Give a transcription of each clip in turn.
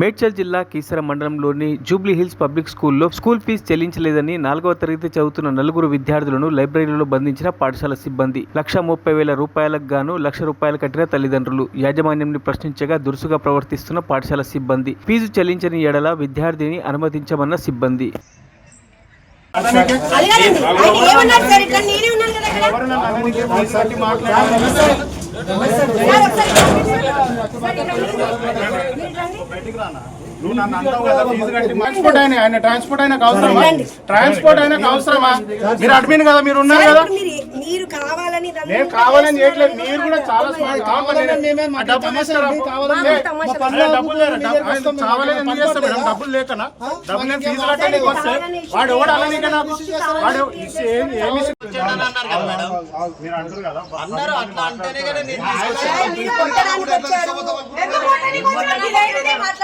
మేడ్చల్ జిల్లా కీసర మండలంలోని Jubilee Hills public స్కూల్లో స్కూల్ ఫీజు చెల్లించలేదని నాలుగవ తరగతి చదువుతున్న నలుగురు విద్యార్థులను లైబ్రరీలో బంధించిన పాఠశాల సిబ్బంది. లక్ష ముప్పై వేల రూపాయలకు గాను లక్ష రూపాయలు కట్టిన తల్లిదండ్రులు. యాజమాన్యంని ప్రశ్నించగా దురుసుగా ప్రవర్తిస్తున్న పాఠశాల సిబ్బంది. ఫీజు చెల్లించని ఎడల విద్యార్థిని అనుమతించమన్న సిబ్బంది. అడగాలండి ట్రాన్స్పోర్ట్ అయినా ఆయన ట్రాన్స్పోర్ట్ అయినా అవసరమా? ట్రాన్స్పోర్ట్ అయినా అవసరమా? మీరు అడ్మిన్ కదా మీరు ఉన్నారు కదా ఇప్పుడు మీరు మీరు కావాలని ఇదంతా నేను కావాలని చేయట్లేదు. మీరు కూడా చాలా డబ్బులు లేకనా? డబ్బులు నేను ఫీజు కట్టడానికి వస్తే? వాడు ఎవడు అలానే కదా వాడు ఏమి మీరు అంటారు కదా మీకు కడుతున్నానా కడతలేను కదా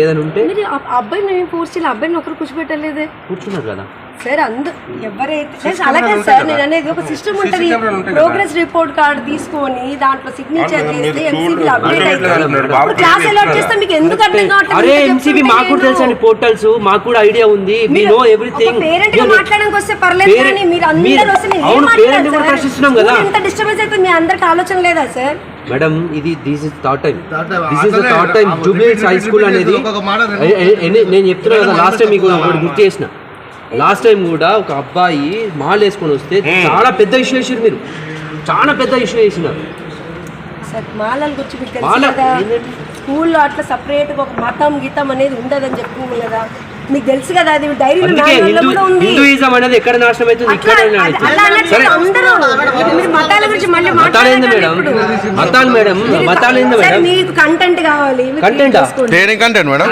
ఏదైనా ఉంటే అబ్బాయిని ఫోర్స్ చేయాలి. అబ్బాయిని ఒకరు కూర్చోబెట్టలేదే. కూర్చున్నారు కదా. సార్ అందు ఎవరైతే అలాగే సార్ నేను అనేది ఒక సిస్టమ్ ఉంటుంది. ప్రోగ్రెస్ రిపోర్ట్ కార్డు తీసుకొని దాంట్లో సిగ్నేచర్ చేస్తే ఎంసీబీ అప్డేట్ అయితే ఇప్పుడు క్లాస్ అలాట్ చేస్తే మీకు ఎందుకు అర్థం అరే ఎంసీబీ మాకు కూడా తెలుసు అండి పోర్టల్స్ మాకు కూడా ఐడియా ఉంది. వి నో ఎవ్రీథింగ్ పేరెంట్గా మాట్లాడడానికి వస్తే పర్లేదు కానీ మీరు అందరూ వస్తే నేను అవును, parent కూడా? ప్రశ్నిస్తున్నాం కదా. ఇంత డిస్టర్బెన్స్ అయితే మీ అందరికి ఆలోచన లేదా సార్? మేడం ఇది this is third time. This is third time ఆ జూబ్లీ repeat హై స్కూల్ అనేది నేను చెప్తున్నా కదా లాస్ట్ టైం మీకు గుర్తు చేసిన. లాస్ట్ టైం కూడా ఒక అబ్బాయి మాల్ వేసుకొని వస్తే చాలా పెద్ద ఇష్యూ చేసారు మీరు. చాలా పెద్ద ఇష్యూ చేసినారు. సార్ మాలల గురించి మీకు తెలుసు మాల- కదా? ఏంటంటే? స్కూల్లో అట్లా సపరేట్గా ఒక మతం గీతం అనేది ఉండదని చెప్పింది కదా? మీకు తెలుసు కదా అది డైరీలో హిందూయిజం అనేది ఎక్కడ నాశనం అవుతుంది? ఇక్కడ మతాల గురించి మళ్ళీ మతాలు మేడం. మతాలు మేడం? ఏంది మీకు కంటెంట్ కావాలి. Training content madam?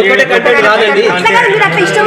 ఒక్కటే కంటెంట్ రాదండి. అట్లా కాదు, మీరు అట్లా ఇష్టం